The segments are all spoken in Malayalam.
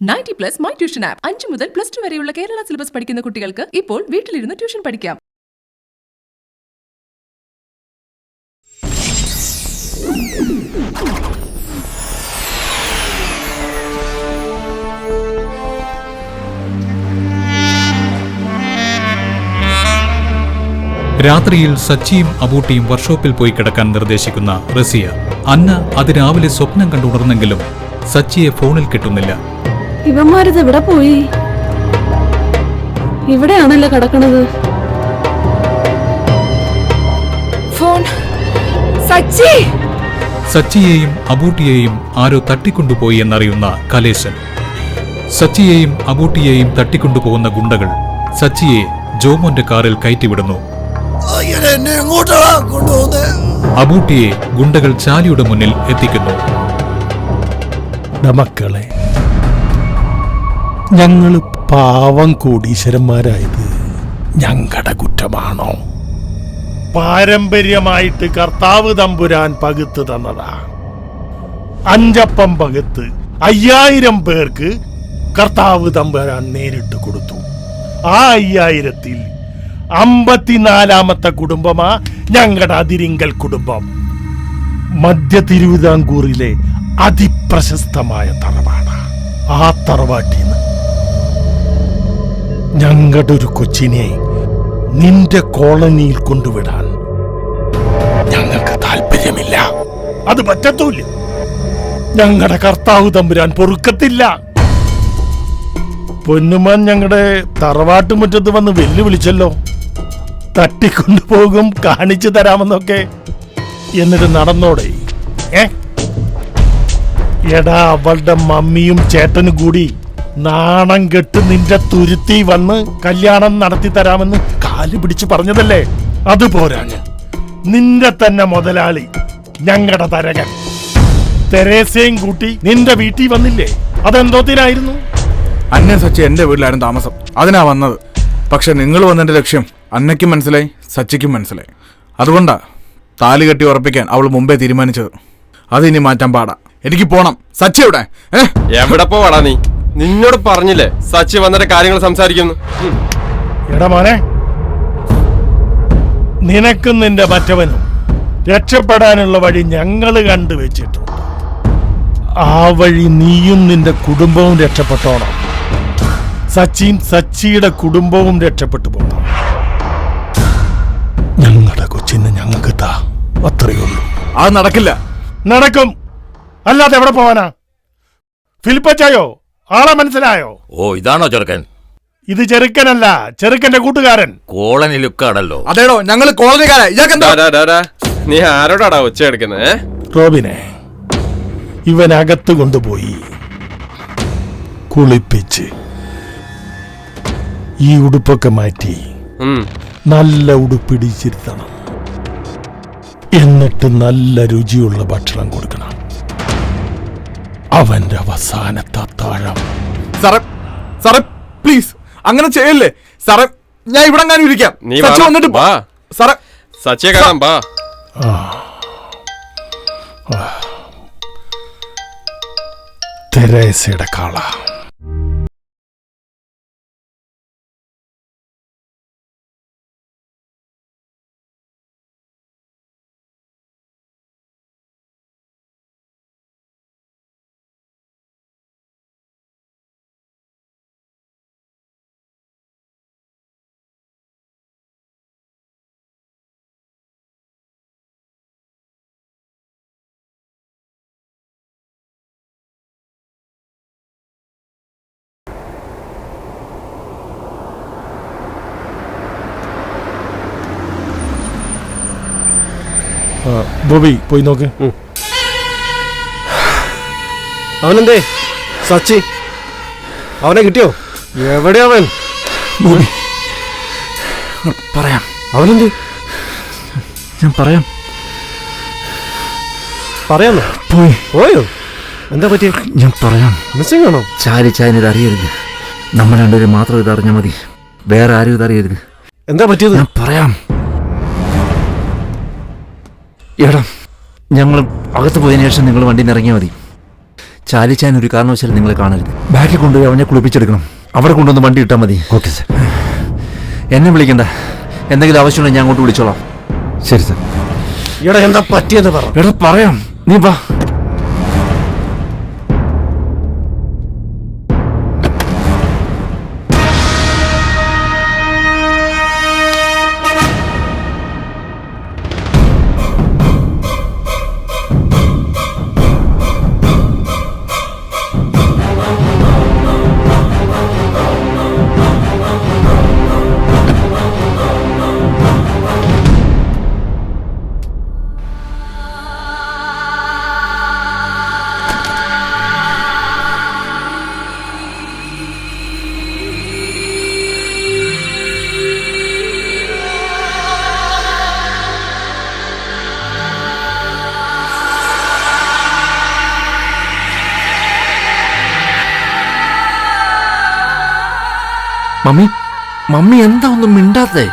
Ninety plus my tuition app. അഞ്ച് മുതൽ പ്ലസ് ടു വരെയുള്ള കേരള സിലബസ് പഠിക്കുന്ന കുട്ടികൾക്ക് ഇപ്പോൾ വീട്ടിലിരുന്ന് ട്യൂഷൻ പഠിക്കാം. രാത്രിയിൽ സച്ചിയും അബൂട്ടിയും വർക്ക്ഷോപ്പിൽ പോയി കിടക്കാൻ നിർദ്ദേശിക്കുന്ന റസിയ. അന്ന അതിരാവിലെ സ്വപ്നം കണ്ടുണർന്നെങ്കിലും സച്ചിയെ ഫോണിൽ കിട്ടുന്നില്ല. ഇവന്മാരിത് എവിടെ പോയി? ഇവിടെയാണല്ലോ കിടക്കണത്? ഫോൺ. സച്ചി! സച്ചിയെയും അബൂട്ടിയെയും ആരോ തട്ടിക്കൊണ്ടുപോയി എന്നറിയുന്ന കലേശൻ. സച്ചിയെയും അബൂട്ടിയെയും തട്ടിക്കൊണ്ടുപോകുന്ന ഗുണ്ടകൾ സച്ചിയെ ജോമോന്റെ കാറിൽ കയറ്റിവിടുന്നു. അബൂട്ടിയെ ഗുണ്ടകൾ ചാലിയുടെ മുന്നിൽ എത്തിക്കുന്നു. മക്കളെ ഞങ്ങൾ പാവം കോടീശ്വരന്മാരായത് ഞങ്ങളുടെ കുറ്റമാണോ? പാരമ്പര്യമായിട്ട് കർത്താവ് തമ്പുരാൻ പകുത്ത് തന്നതാ. അഞ്ചപ്പം പകുത്ത് അയ്യായിരം പേർക്ക് കർത്താവ് തമ്പുരാൻ നേരിട്ട് കൊടുത്തു. ആ അയ്യായിരത്തിൽ അമ്പത്തിനാലാമത്തെ കുടുംബമാ ഞങ്ങളുടെ അതിരിങ്കൽ കുടുംബം. മധ്യ തിരുവിതാംകൂറിലെ അതിപ്രശസ്തമായ തറവാണ് ആ തറവാട്ടിന്ന് ഞങ്ങളുടെ ഒരു കൊച്ചിനെ നിന്റെ കോളനിയിൽ കൊണ്ടുവിടാൻ ഞങ്ങൾക്ക് താല്പര്യമില്ല. അത് പറ്റത്തൂല്ല ഞങ്ങളുടെ കർത്താവ് തമ്പുരാൻ പൊറുക്കത്തില്ല. പൊന്നുമാൻ ഞങ്ങളുടെ തറവാട്ട് മുറ്റത്ത് വന്ന് വെല്ലുവിളിച്ചല്ലോ. തട്ടിക്കൊണ്ടുപോകും കാണിച്ചു തരാമെന്നൊക്കെ. എന്നിട്ട് നടന്നോടെ. ഏ? എടാ അവളുടെ മമ്മിയും ചേട്ടനും കൂടി നാണം കെട്ട് നിന്റെ തുരുത്തി വന്ന് കല്യാണം നടത്തി തരാമെന്ന് കാൽ പിടിച്ച് പറഞ്ഞതല്ലേ? അത് പോരാഞ്ഞ് നിന്റെ തന്നെ മുതലാളി ഞങ്ങളുടെ തരകൻ. തെരേസയും കൂട്ടി നിന്റെ വീട്ടിൽ വന്നില്ലേ? അതെന്തോത്തിനായിരുന്നു അന്നയും സച്ചി എന്റെ വീട്ടിലായിരുന്നു താമസം. അതിനാ വന്നത്. പക്ഷെ നിങ്ങൾ വന്നതിന്റെ ലക്ഷ്യം അന്നയ്ക്കും മനസ്സിലായി സച്ചിക്കും മനസ്സിലായി. അതുകൊണ്ടാ താലി കെട്ടി ഉറപ്പിക്കാൻ അവൾ മുമ്പേ തീരുമാനിച്ചത്. അതിനി മാറ്റാൻ പാടാ. എനിക്ക് പോണം. സച്ചി എവിടെ? ഏ? എവിടെ പോവാടാ നീ? നിന്നോട് പറഞ്ഞില്ലേ സച്ചി വന്നിട്ട് കാര്യങ്ങൾ സംസാരിക്കുന്നു എടാ മോനെ നിനക്കും നിന്റെ മറ്റവനും രക്ഷപ്പെടാനുള്ള വഴി ഞങ്ങൾ കണ്ടുവച്ചിട്ടുണ്ട്. ആ വഴി നീയും നിന്റെ കുടുംബവും രക്ഷപ്പെട്ടോണം. സച്ചിൻ സച്ചിയുടെ കുടുംബവും രക്ഷപ്പെട്ടു പോകണം ഞങ്ങളുടെ കൊച്ചിന് ഞങ്ങൾക്ക് താ അത്രയേ ഉള്ളൂ. അത് നടക്കില്ല. നടക്കും. അല്ലാതെ എവിടെ പോവാനാ? ഫിലിപ്പച്ചായോ ആളെ മനസ്സിലായോ? ഓ ഇതാണോ ചെറുക്കൻ? ഇത് ചെറുക്കനല്ല ചെറുക്കന്റെ കൂട്ടുകാരൻ. കോളനി ലുക്കാണല്ലോ. അതേടോ ഞങ്ങൾ കോളനിക്കാരാ. ഇയാൾക്ക് എന്താ. നീ ആരോടാടാ ഒച്ച എടുക്കുന്നത് റോബിനെ ഇവനകത്ത് കൊണ്ടുപോയി കുളിപ്പിച്ച് ഈ ഉടുപ്പൊക്കെ മാറ്റി നല്ല ഉടുപ്പിടിച്ചിരുത്തണം. എന്നിട്ട് നല്ല രുചിയുള്ള ഭക്ഷണം കൊടുക്കണം. അവന്റെ അവസാനത്തെ അത്താഴം. സാറേ സാറേ പ്ലീസ് അങ്ങനെ ചെയ്യല്ലേ? സാറേ ഞാൻ ഇവിടെ അങ്ങനെ ഇരിക്കാം. നീ സച്ച വാ. വന്നിട്ട് വാ. സാറേ സച്ചിയെ കാണാം ബാ തെരേസയുടെ കാള. ബോബി പോയി നോക്ക്. അവനെന്തേ? സച്ചി അവനെ കിട്ടിയോ? എവിടെ അവൻ? ബോബി പറയാം. അവനെന്ത്? ഞാൻ പറയാം. പറയാം പോയി. പോയോ? എന്താ പറ്റിയ? ഞാൻ പറയാം. മിസ്സിംഗ് ആണോ? ചാരി ചായന് ഇത് അറിയരുത്. നമ്മൾ രണ്ടുപേരും മാത്രം ഇത് അറിഞ്ഞാൽ മതി. വേറെ ആരും ഇത് അറിയരുത്. എന്താ പറ്റിയത്? ഞാൻ പറയാം. എടാ ഞങ്ങൾ അകത്ത് പോയതിനു ശേഷം നിങ്ങൾ വണ്ടിയിൽ നിന്ന് ഇറങ്ങിയാൽ മതി. ചാലിച്ചാൻ ഒരു കാരണവശാലും നിങ്ങളെ കാണരുത്. ബാക്കിൽ കൊണ്ടുപോയി അവനെ കുളിപ്പിച്ചെടുക്കണം. അവിടെ കൊണ്ടുവന്ന് വണ്ടി ഇട്ടാൽ മതി. Okay sir. എന്നെ വിളിക്കണ്ട. എന്തെങ്കിലും ആവശ്യമുണ്ടെങ്കിൽ ഞാൻ അങ്ങോട്ട് വിളിച്ചോളാം. ശരി സാർ. എടാ എന്താ പറ്റിയെന്ന് പറ. എടാ പറയാം. നീ വാ. മമ്മി മമ്മി എന്താ ഒന്നും മിണ്ടാത്തേ?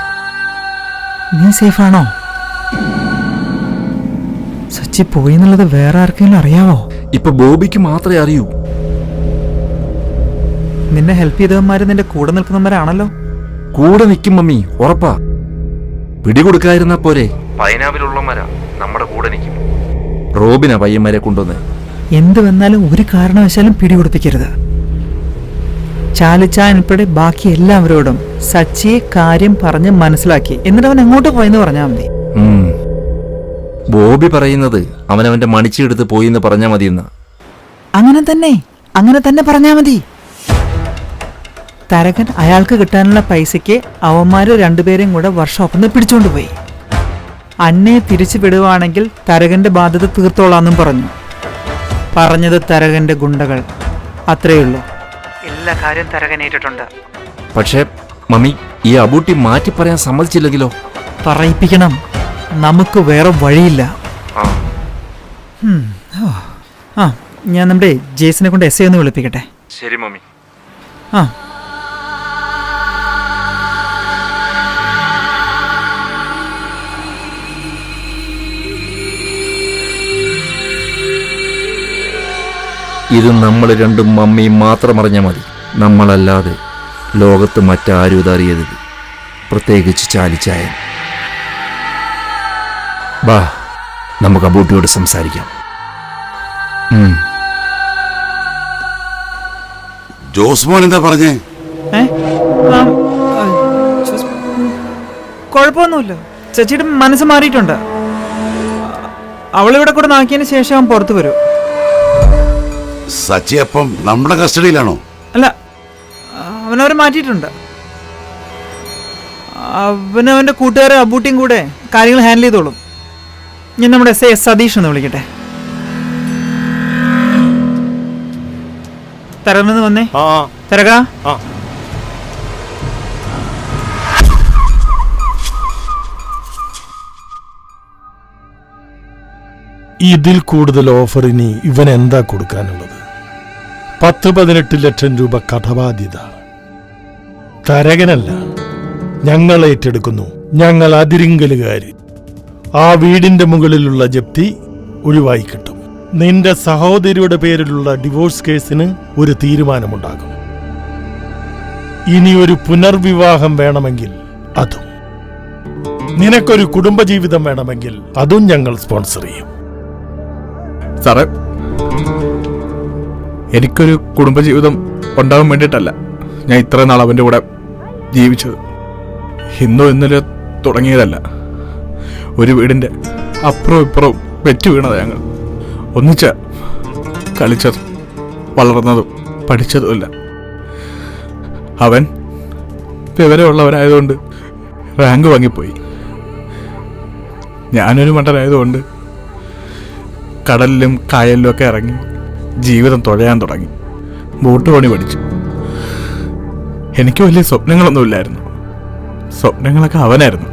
നീ സേഫാണോ? സച്ചി പോയി എന്നുള്ളത് വേറെ ആർക്കെങ്കിലും അറിയാവോ? ഇപ്പൊ ബോബിക്ക് മാത്രമേ അറിയൂ. നിന്നെ ഹെൽപ്പ് ചെയ്തവന്മാര് നിന്റെ കൂടെ നിൽക്കുന്നവരാണല്ലോ. കൂടെ നിൽക്കും മമ്മി ഉറപ്പാ. പിടികൊടുക്കാതിരുന്നാ പോരെ. പൈനാവിലുള്ളവരാ നമ്മുടെ കൂടെ നിൽക്കും റോബിനാ പയ്യന്മാരെ കൊണ്ടുവന്ന്. എന്ത് വന്നാലും ഒരു കാരണവശാലും പിടികൊടുപ്പിക്കരുത്. ചാലിച്ചാൻ ഉൾപ്പെടെ ബാക്കി എല്ലാവരോടും സച്ചിയെ കാര്യം പറഞ്ഞ് മനസ്സിലാക്കി. എന്നിട്ട് അവൻ എങ്ങോട്ട് പോയെന്ന് പറഞ്ഞാൽ മതി. ബോബി പറയുന്നത് അവനവന്റെ മണിച്ചെടുത്ത് പോയി എന്ന് പറഞ്ഞാൽ മതി മതിയെന്ന്. അങ്ങനെ തന്നെ അങ്ങനെ തന്നെ പറഞ്ഞാൽ മതി. തരകൻ അയാൾക്ക് കിട്ടാനുള്ള പൈസയ്ക്ക് അവന്മാര് രണ്ടുപേരെയും കൂടെ വർക്ക്ഷോപ്പിൽ നിന്ന് പിടിച്ചുകൊണ്ട് പോയി. അന്നെ തിരിച്ചു വിടുവാണെങ്കിൽ തരകന്റെ ബാധ്യത തീർത്തോളാന്നും പറഞ്ഞു. പറഞ്ഞത് തരകന്റെ ഗുണ്ടകൾ. അത്രയുള്ളൂ എല്ലാ കാര്യം തരകനേറ്റിട്ടുണ്ട്. പക്ഷേ മമ്മി ഈ അബൂട്ടി മാറ്റി പറയാൻ സമ്മതിച്ചില്ലെങ്കിലോ? പറയിപ്പിക്കണം. നമുക്ക് വേറെ വഴിയില്ല. ആ. ഞാൻ നമ്മുടെ ജേസിനെ കൊണ്ട് എസ് എന്ന് ഒന്ന് വിളിപ്പിക്കട്ടെ. ശരി മമ്മി. ആ. ഇത് നമ്മൾ രണ്ടും മമ്മിയും മാത്രം അറിഞ്ഞാൽ മതി. നമ്മളല്ലാതെ ലോകത്ത് മറ്റാരും ഇതറിയരുത് പ്രത്യേകിച്ച് ചാലിച്ചായൻ. ബാ നമുക്ക് അബൂട്ടിയോട് സംസാരിക്കാം. ജോസ്മോൻ എന്താ പറഞ്ഞേ? കുഴപ്പമൊന്നുമില്ല. ചേച്ചിയുടെ മനസ്സ് മാറിയിട്ടുണ്ട്. അവളിവിടെ കൂടെ നാക്കിയതിന് ശേഷം അവൻ പുറത്തു വരും. സച്ചി അപ്പം നമ്മുടെ കസ്റ്റഡിയിലാണോ? അല്ല അവനവരെ മാറ്റിയിട്ടുണ്ട്. അവനവന്റെ കൂട്ടുകാരെ അബൂട്ടിയും കൂടെ കാര്യങ്ങൾ ഹാൻഡിൽ ചെയ്തോളും. ഞാൻ നമ്മുടെ എസ് എ എസ് സതീഷ് എന്ന് വിളിക്കട്ടെ. തരമെന്ന് വന്നേ? ആ. തരക ഇതിൽ കൂടുതൽ ഓഫർ ഇനി ഇവൻ എന്താ കൊടുക്കാനുള്ളത്? പത്ത് പതിനെട്ട് ലക്ഷം രൂപ കടബാധ്യത തരകനല്ല ഞങ്ങൾ ഏറ്റെടുക്കുന്നു. ഞങ്ങൾ അതിരിങ്കലുകാർ ആ വീടിന്റെ മുകളിലുള്ള ജപ്തി ഒഴിവായി കിട്ടും. നിന്റെ സഹോദരിയുടെ പേരിലുള്ള ഡിവോഴ്സ് കേസിന് ഒരു തീരുമാനമുണ്ടാകും. ഇനി ഒരു പുനർവിവാഹം വേണമെങ്കിൽ അതും. നിനക്കൊരു കുടുംബജീവിതം വേണമെങ്കിൽ അതും ഞങ്ങൾ സ്പോൺസർ ചെയ്യും. സാറേ. എനിക്കൊരു കുടുംബജീവിതം ഉണ്ടാവാൻ വേണ്ടിയിട്ടല്ല ഞാൻ ഇത്രയും നാൾ അവന്റെ കൂടെ ജീവിച്ചത്. ഇന്നോ ഇന്നലെ തുടങ്ങിയതല്ല. ഒരു വീടിന്റെ അപ്പുറവും ഇപ്പുറവും വെച്ചു വീണത് ഞങ്ങൾ. ഒന്നിച്ച കളിച്ചതും വളർന്നതും പഠിച്ചതുമില്ല അവൻ വിവരമുള്ളവനായതുകൊണ്ട് റാങ്ക് വാങ്ങിപ്പോയി. ഞാനൊരു മണ്ടനായതുകൊണ്ട് കടലിലും കായലിലും ഒക്കെ ഇറങ്ങി ജീവിതം തുഴയാൻ തുടങ്ങി. ബോട്ട് പണി പഠിച്ചു. എനിക്ക് വലിയ സ്വപ്നങ്ങളൊന്നുമില്ലായിരുന്നു സ്വപ്നങ്ങളൊക്കെ അവനായിരുന്നു.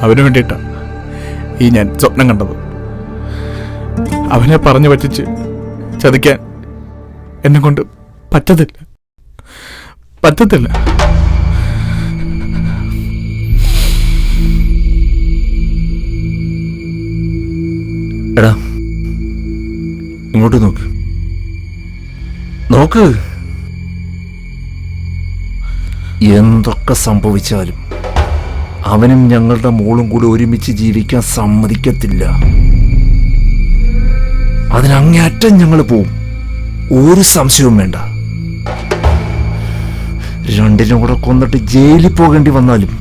അവന് വേണ്ടിയിട്ടാണ് ഈ ഞാൻ സ്വപ്നം കണ്ടത്. അവനെ പറഞ്ഞു പറ്റിച്ച് ചതിക്കാൻ എന്നെ കൊണ്ട് പറ്റത്തില്ല. പറ്റത്തില്ല. എടാ ഇങ്ങോട്ട് നോക്ക്. നോക്ക്. എന്തൊക്കെ സംഭവിച്ചാലും അവനും ഞങ്ങളുടെ മോളും കൂടി ഒരുമിച്ച് ജീവിക്കാൻ സമ്മതിക്കത്തില്ല. അതിനങ്ങേറ്റം ഞങ്ങൾ പോവും. ഒരു സംശയവും വേണ്ട. രണ്ടിനും കൂടെ കൊന്നിട്ട് ജയിലിൽ പോകേണ്ടി വന്നാലും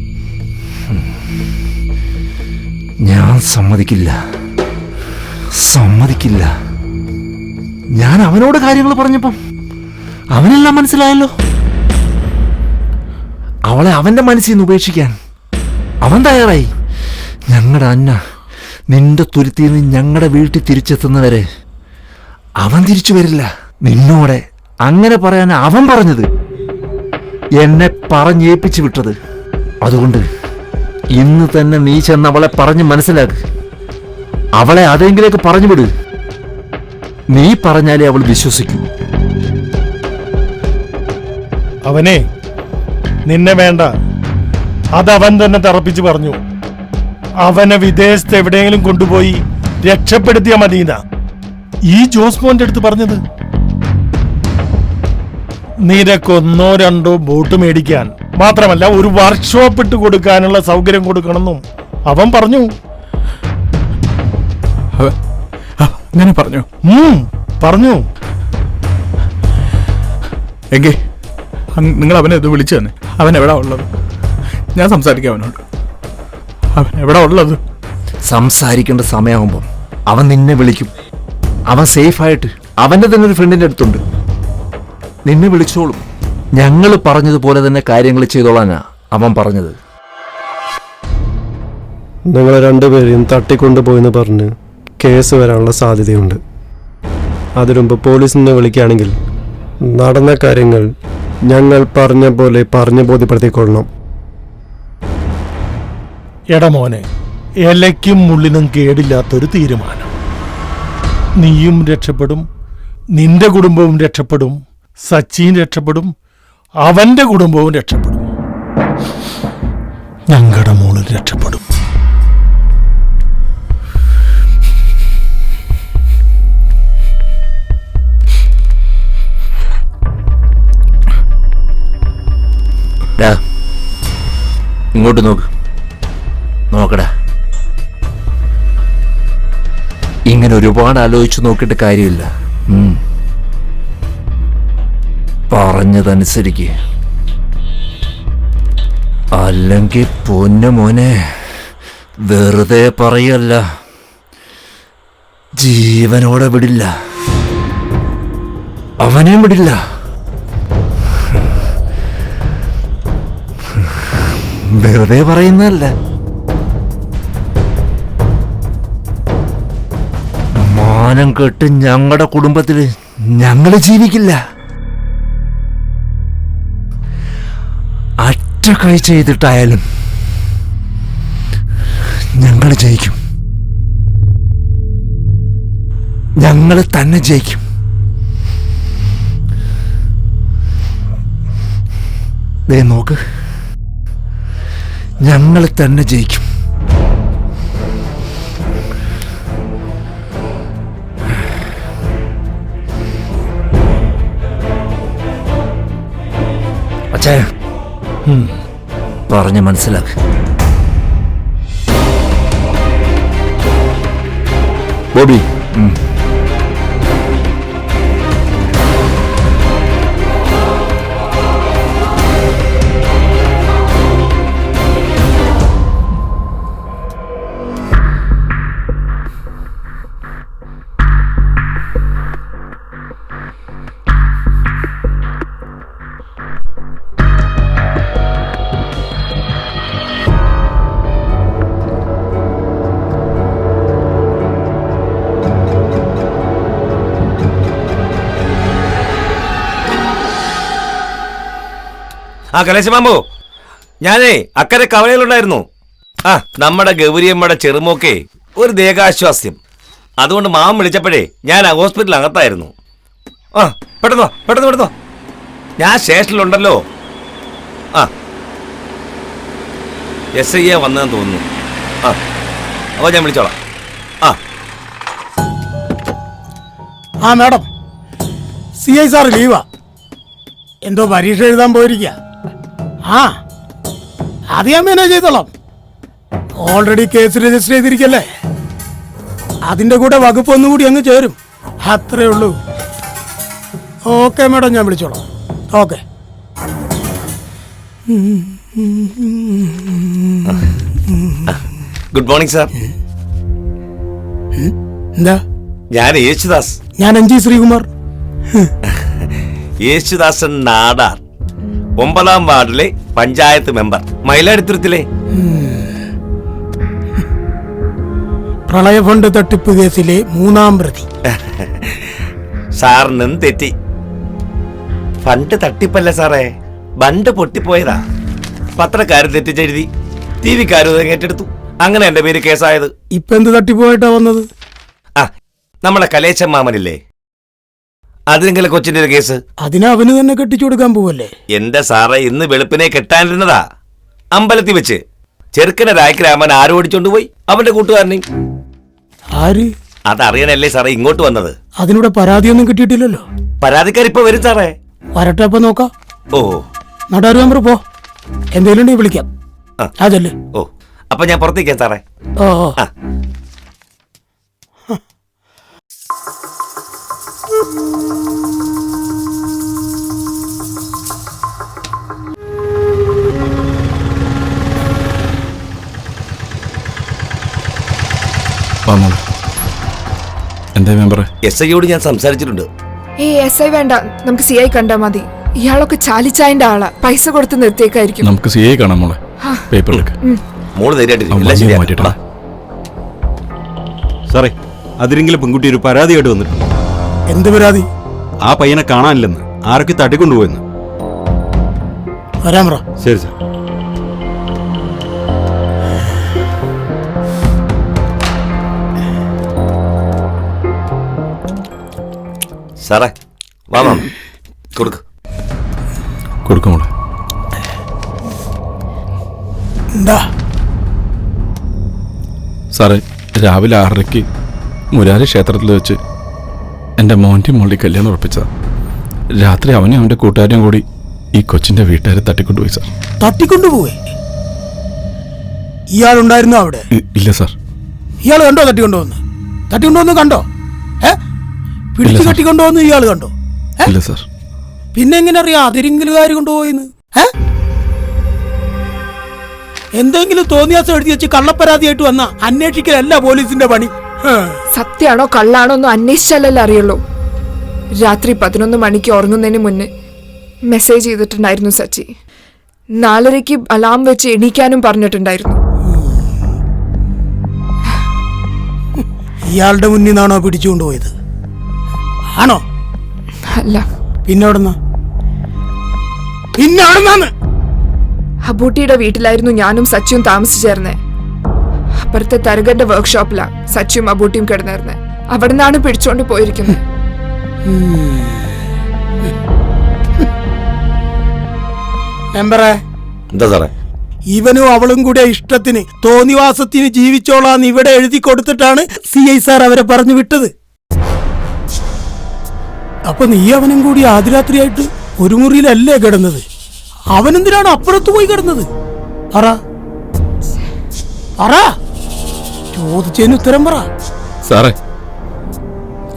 ഞാൻ സമ്മതിക്കില്ല. സമ്മതിക്കില്ല. ഞാൻ അവനോട് കാര്യങ്ങൾ പറഞ്ഞപ്പം അവനെല്ലാം മനസ്സിലായല്ലോ? അവളെ അവന്റെ മനസ്സിൽ നിന്ന് ഉപേക്ഷിക്കാൻ അവൻ തയ്യാറായി. ഞങ്ങളുടെ അന്ന നിന്റെ തുരുത്തിൽ നിന്ന് ഞങ്ങളുടെ വീട്ടിൽ തിരിച്ചെത്തുന്നവരെ അവൻ തിരിച്ചു വരില്ല. നിന്നോടെ അങ്ങനെ പറയാൻ അവൻ പറഞ്ഞത് എന്നെ പറഞ്ഞേൽപ്പിച്ചു വിട്ടത്. അതുകൊണ്ട് ഇന്ന് തന്നെ നീ ചെന്ന് അവളെ പറഞ്ഞ് മനസ്സിലാക്ക്. അവളെ അതെങ്കിലേക്ക് പറഞ്ഞു വിട്. നീ പറഞ്ഞാലേ അവൾ വിശ്വസിക്കൂ. അവനെ നിന്നെ വേണ്ട. അതവൻ തന്നെ തറപ്പിച്ച് പറഞ്ഞു. അവനെ വിദേശത്ത് എവിടെയെങ്കിലും കൊണ്ടുപോയി രക്ഷപ്പെടുത്തിയ മദീന ഈ ജോസ് മോന്റെ അടുത്ത് പറഞ്ഞത്? നിരക്കൊന്നോ രണ്ടോ ബോട്ട് മേടിക്കാൻ മാത്രമല്ല ഒരു വർക്ക്ഷോപ്പ് ഇട്ട് കൊടുക്കാനുള്ള സൗകര്യം കൊടുക്കണമെന്നും അവൻ പറഞ്ഞു. അങ്ങനെ പറഞ്ഞു. പറഞ്ഞു. എങ്കിൽ നിങ്ങൾ അവനെ ഇത് വിളിച്ചു തന്നെ. അവൻ എവിടാ ഉള്ളത്? ഞാൻ സംസാരിക്കാം അവനോട്. അവൻ എവിടാ ഉള്ളത്? സംസാരിക്കേണ്ട സമയമാകുമ്പം അവൻ നിന്നെ വിളിക്കും. അവൻ സേഫ് ആയിട്ട് അവന്റെ തന്നെ ഒരു ഫ്രണ്ടിന്റെ അടുത്തുണ്ട്. നിന്നെ വിളിച്ചോളും. ഞങ്ങൾ പറഞ്ഞതുപോലെ തന്നെ കാര്യങ്ങൾ ചെയ്തോളാനാ അവൻ പറഞ്ഞത്. നിങ്ങളെ രണ്ടുപേരെയും തട്ടിക്കൊണ്ടുപോയെന്ന് പറഞ്ഞ് കേസ് വരാനുള്ള സാധ്യതയുണ്ട്. അതിനുമുമ്പ് നിന്ന് വിളിക്കുകയാണെങ്കിൽ നടന്ന കാര്യങ്ങൾ ഞങ്ങൾ പറഞ്ഞ പോലെ പറഞ്ഞു ബോധ്യപ്പെടുത്തിക്കൊള്ളണം. എടമോനെ ഇലയ്ക്കും മുള്ളിനും കേടില്ലാത്തൊരു തീരുമാനം. നീയും രക്ഷപ്പെടും നിന്റെ കുടുംബവും രക്ഷപ്പെടും സച്ചിൻ രക്ഷപ്പെടും അവന്റെ കുടുംബവും രക്ഷപ്പെടും. ഞങ്ങളുടെ മോളിൽ രക്ഷപ്പെടും. ഇങ്ങോട്ട് നോക്ക്. നോക്കടാ. ഇങ്ങനെ ഒരുപാട് ആലോചിച്ച് നോക്കിയിട്ട് കാര്യമില്ല. പറഞ്ഞതനുസരിക്ക്. അല്ലെങ്കിൽ പൊന്ന മോനെ വെറുതെ പറയല്ല. ജീവനോടെ വിടില്ല. അവനെയും വിടില്ല. വെറുതെ പറയുന്നതല്ല. മാനം കെട്ട് ഞങ്ങളുടെ കുടുംബത്തിൽ ഞങ്ങൾ ജീവിക്കില്ല. അറ്റ കൈ ചെയ്തിട്ടായാലും ഞങ്ങൾ ജയിക്കും. ഞങ്ങൾ തന്നെ ജയിക്കും. ദേ നോക്ക്. ഞങ്ങൾ തന്നെ ജയിക്കും. അച്ഛാ. പറഞ്ഞ് മനസ്സിലാക്ക്. ബോബി. ആ കലേശമാമ്പോ ഞാനേ അക്കരെ കവലയിലുണ്ടായിരുന്നു. ആ നമ്മുടെ ഗൗരിയമ്മയുടെ ചെറുമോക്കെ ഒരു ദേഹാശ്വാസ്യം. അതുകൊണ്ട് മാം വിളിച്ചപ്പോഴേ ഞാൻ ആ അകത്തായിരുന്നു. ആ പെട്ടെന്നോ പെട്ടെന്ന് പെട്ടെന്നോ ഞാൻ സ്റ്റേഷനിലുണ്ടല്ലോ. ആ. എസ് ഐ എ വന്നതെന്ന് തോന്നുന്നു. ആ അപ്പോൾ ഞാൻ വിളിച്ചോളാം. ആ. ആ മാഡം. സി ഐ സാർ ലീവാ. എന്തോ പരീക്ഷ എഴുതാൻ പോയിരിക്കുക ആ അത് ഞാൻ മാനേജ് ചെയ്തോളാം. ഓൾറെഡി കേസ് രജിസ്റ്റർ ചെയ്തിരിക്കല്ലേ? അതിന്റെ കൂടെ വകുപ്പ് ഒന്നുകൂടി അങ്ങ് ചേരും. അത്രേ ഉള്ളൂ. ഓക്കെ മാഡം ഞാൻ വിളിച്ചോളാം. ഓക്കെ ഗുഡ് മോർണിംഗ് സാർ എന്താ? ഞാൻ യേശുദാസ്. ഞാൻ എം ജി ശ്രീകുമാർ. യേശുദാസൻ നാടാർ. ഒമ്പതാം വാർഡിലെ പഞ്ചായത്ത് മെമ്പർ. മയിലാടുത്തുരത്തിലെ? പ്രളയ ഫണ്ട് തട്ടിപ്പ് കേസിലെ മൂന്നാം പ്രതി. സാറിനും തെറ്റി. ഫണ്ട് തട്ടിപ്പല്ല സാറേ. ബണ്ട് പൊട്ടിപ്പോയതാ. പത്രക്കാരൻ തെറ്റിച്ചെഴുതി. ടി വിക്കാരും ഏറ്റെടുത്തു. അങ്ങനെ എന്റെ പേര് കേസായത്. ഇപ്പൊ എന്ത് തട്ടിപ്പോയിട്ടാ വന്നത്? ആ നമ്മളെ കലേശൻ മാമനില്ലേ? അതിനെങ്കിലും കൊച്ചിന്റെ ഒരു കേസ്? അതിന് അവന് തന്നെ കെട്ടിച്ചു കൊടുക്കാൻ പോവല്ലേ? എന്റെ സാറേ ഇന്ന് വെളുപ്പിനെ കെട്ടാനിരുന്നതാ. അമ്പലത്തിൽ വെച്ച്. ചെറുക്കനെ രാജരാമൻ ആരോടിച്ചോണ്ട് പോയി? അവന്റെ കൂട്ടുകാരനെയും ആര്? അതറിയാനല്ലേ സാറേ ഇങ്ങോട്ട് വന്നത്? അതിനൂടെ പരാതിയൊന്നും കിട്ടിയിട്ടില്ലല്ലോ? പരാതിക്കാർ ഇപ്പൊ വരും സാറേ. വരട്ടെ അപ്പൊ നോക്കാം. ഓ. നടാറ് നമ്പർ പോ. എന്തേലും ഉണ്ടെങ്കിൽ വിളിക്കാം. ആ. അതല്ലേ ഓ. അപ്പൊ ഞാൻ പുറത്തേക്കാം സാറേ. ഓ ഓ. ആ. എന്താ മെമ്പറെ എസ് ഐയോട് ഞാൻ സംസാരിച്ചിട്ടുണ്ട്. ഏയ് എസ് ഐ വേണ്ട നമുക്ക് സി ഐ കണ്ടാ മതി. ഇയാളൊക്കെ ചാലിച്ചായന്റെ ആളാ. പൈസ കൊടുത്ത് നിർത്തിയേക്കായിരിക്കും. നമുക്ക് സി ഐ കാണാം മോളെ. പേപ്പർ എടുക്ക. മോൾ. സാറേ അതിരെങ്കിലും പെൺകുട്ടി ഒരു പരാതിയായിട്ട് വന്നിട്ടുണ്ട്? എന്ത് പരാതി? ആ പയ്യനെ കാണാനില്ലെന്ന് ആരൊക്കെ തട്ടിക്കൊണ്ടുപോയെന്ന്. വരാൻ പറ ശരി സാർ. സാറേ വാ മാം കൊടുക്ക്. കൊടുക്കും മോളെ. എന്താ? സാറേ രാവിലെ ആറരയ്ക്ക് മുരാരി ക്ഷേത്രത്തിൽ വെച്ച് എന്റെ മോന്റെ മോളി കല്യാണം ഉറപ്പിച്ചതാ. രാത്രി അവനും അവന്റെ കൂട്ടുകാരും കൂടി ഈ കൊച്ചിന്റെ വീട്ടുകാരെ തട്ടിക്കൊണ്ടുപോയി സാർ. തട്ടിക്കൊണ്ടുപോയി? ഇയാൾ ഉണ്ടായിരുന്നു അവിടെ ഇല്ല സാർ. ഇയാൾ കണ്ടോ തട്ടിക്കൊണ്ടുവന്ന് തട്ടിക്കൊണ്ടുവന്ന് കണ്ടോ? ഏ? പിടിച്ചു തട്ടിക്കൊണ്ടുവന്ന് ഇയാൾ കണ്ടോ? ഇല്ല സാർ. പിന്നെ എങ്ങനെ അറിയാം അതിരിങ്കലുകാർ കൊണ്ടുപോയിന്ന്? ഏ? എന്തെങ്കിലും തോന്നിയാസം എഴുതി വെച്ച് കള്ളപ്പരാതിയായിട്ട് വന്ന അന്വേഷിക്കലല്ല പോലീസിന്റെ പണി. സത്യാണോ കള്ളാണോ ഒന്നും അന്വേഷിച്ചാലല്ലേ അറിയുള്ളൂ. രാത്രി പതിനൊന്ന് മണിക്ക് ഉറങ്ങുന്നതിന് മുന്നേ മെസ്സേജ് ചെയ്തിട്ടുണ്ടായിരുന്നു സച്ചി. നാലരയ്ക്ക് അലാം വെച്ച് എണീക്കാനും പറഞ്ഞിട്ടുണ്ടായിരുന്നു. ഇയാളുടെ മുന്നിൽ നിന്നാണോ പിടിച്ചുകൊണ്ടുപോയത് ആണോ? അല്ല. പിന്നെ അബൂട്ടിയുടെ വീട്ടിലായിരുന്നു ഞാനും സച്ചിയും താമസിച്ചേർന്നേ. അപ്പുറത്തെ തരകന്റെ വർക്ക്ഷോപ്പിലാ സച്ചിയും അബൂട്ടിയും കിടന്നിരുന്നത് അവിടെ നിന്നാണ് പിടിച്ചോണ്ട് പോയിരിക്കുന്നത് മെമ്പറേ എന്താ സാറേ? ഇവനും അവളും കൂടെ ഇഷ്ടത്തിന് തോന്നിവാസത്തിന് ജീവിച്ചോളാന്ന് ഇവിടെ എഴുതി കൊടുത്തിട്ടാണ് സി ഐ സാർ അവരെ പറഞ്ഞു വിട്ടത്. അപ്പൊ നീ അവനും കൂടി ആദ്യരാത്രിയായിട്ട് ഒരു മുറിയിലല്ലേ കിടന്നത്? അവനെന്തിനാണ് അപ്പുറത്ത് പോയി കിടന്നത്? പറ. പറ. ചോദിച്ചതിന് ഉത്തരം പറ. സാറേ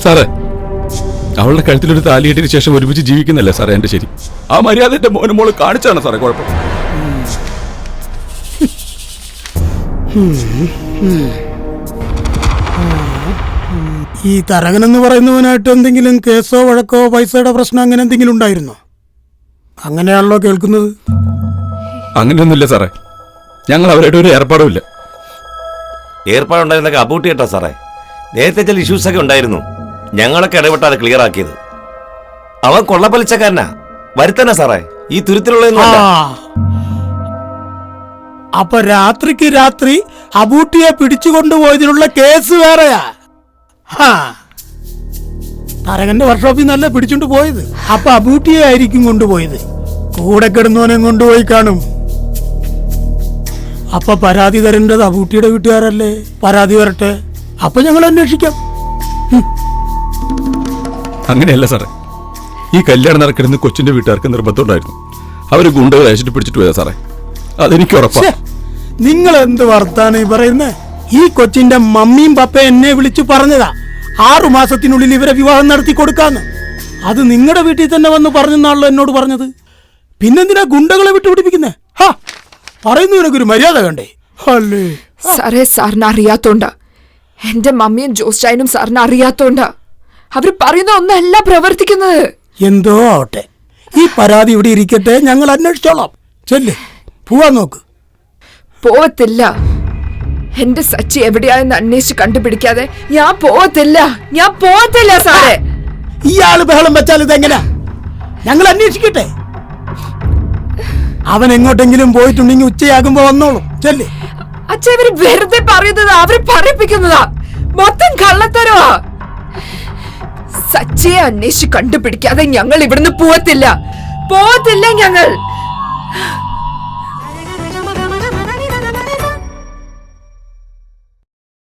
സാറേ അവളുടെ കഴുത്തിലൊരു താലിയിട്ടിന് ശേഷം ഒരുമിച്ച് ജീവിക്കുന്നല്ലേ സാറേ എന്റെ ശരി? ആ മര്യാദ എന്റെ മോനും മോൾ കാണിച്ചാണ് സാറേ കുഴപ്പം. ഈ തരകനെന്ന് പറയുന്നവനായിട്ട് എന്തെങ്കിലും കേസോ വഴക്കോ പൈസയുടെ പ്രശ്നം അങ്ങനെ എന്തെങ്കിലും ഉണ്ടായിരുന്നോ? അങ്ങനെയാണല്ലോ കേൾക്കുന്നത്. അങ്ങനെയൊന്നുമില്ല സാറേ. ഞങ്ങൾ അവരുടെ ഒരു ഏർപ്പാടുമില്ല ഏർപ്പാടുണ്ടായിരുന്നൊക്കെ അബൂട്ട് കേട്ടോ സാറേ. നേരത്തെ ചില ഇഷ്യൂസ് ഒക്കെ ഉണ്ടായിരുന്നു. ഞങ്ങളൊക്കെ ഇടപെട്ടാണ് ക്ലിയർ ആക്കിയത്. അവൻ കൊള്ളപ്പലിച്ചക്കാരനാ. വരുത്തന്നെ സാറേ. ഈ തുരുത്തിലുള്ള അപ്പൊ രാത്രിക്ക് രാത്രി അബൂട്ടിയെ പിടിച്ചു കൊണ്ടുപോയതിനുള്ള കേസ് വേറെയാ. തരകന്റെ വർക്ക്ഷോപ്പിൽ നിന്നല്ല പിടിച്ചോണ്ട് പോയത്. അപ്പൊ അബൂട്ടിയെ ആയിരിക്കും കൊണ്ടുപോയത്. കൂടെ കിടന്നവനെ കൊണ്ടുപോയി കാണും. അപ്പൊ പരാതി തരേണ്ടത് അബൂട്ടിയുടെ വീട്ടുകാരല്ലേ? പരാതി വരട്ടെ. അപ്പൊ ഞങ്ങൾ അന്വേഷിക്കാം. അങ്ങനെയല്ല സാറേ. ഈ കല്യാണം നടക്കണമെന്ന് കൊച്ചിന്റെ വീട്ടുകാർക്ക് നിർബന്ധമുണ്ടായിരുന്നു അവർ ഗുണ്ടകൾ അയച്ചിട്ട് പിടിച്ചിട്ട് പോയതാ സാറേ. അതെനിക്ക് ഉറപ്പാ. നിങ്ങൾ എന്ത് വർത്താണ് ഈ പറയുന്നത് ഈ കൊച്ചിന്റെ മമ്മിയും പപ്പയും എന്നെ വിളിച്ചു പറഞ്ഞതാ. ആറു മാസത്തിനുള്ളിൽ ഇവരെ വിവാഹം നടത്തി കൊടുക്കാന്ന്. അത് നിങ്ങളുടെ വീട്ടിൽ തന്നെ വന്ന് പറഞ്ഞെന്നാണല്ലോ എന്നോട് പറഞ്ഞത്. പിന്നെന്തിനാ ഗുണ്ടകളെ വിട്ടുപിടിപ്പിക്കുന്നേ? ഹാ പറയുന്നു നിനക്കൊരു മര്യാദ വേണ്ടേ അല്ലേ? സാറേ സാറിന് അറിയാത്തോണ്ട. എന്റെ മമ്മിയും ജോസ്റ്റായനും സാറിന് അറിയാത്തോണ്ട. അവർ പറയുന്ന ഒന്നല്ല പ്രവർത്തിക്കുന്നത്. എന്തോ ആവട്ടെ. ഈ പരാതി ഇവിടെ ഇരിക്കട്ടെ ഞങ്ങൾ അന്വേഷിച്ചോളാം. ചെല്ലേ പോവാൻ നോക്ക്. പോവത്തില്ല. എന്റെ സച്ചി എവിടെയായെന്ന് അന്വേഷിച്ച് കണ്ടുപിടിക്കാതെ ഞാൻ പോവത്തില്ല. ഞാൻ പോവത്തില്ല സാറേ. ഇയാൾ ബഹളം വെച്ചാൽ ഇതെങ്ങനെ? ഞങ്ങൾ അന്വേഷിക്കട്ടെ. അവൻ എങ്ങോട്ടെങ്കിലും പോയിട്ടുണ്ടെങ്കിൽ ഉച്ചയാകുമ്പോ വന്നോളൂ. ചെല്ലേ. അച്ഛ ഇവർ വെറുതെ പറയുന്നത് അവരെ പറയിപ്പിക്കുന്നതാ. മൊത്തം കള്ളത്തരവാ. സച്ചയെ അന്വേഷിച്ച് കണ്ടുപിടിക്കാതെ ഞങ്ങൾ ഇവിടുന്ന് പോവത്തില്ല. പോവത്തില്ല ഞങ്ങൾ.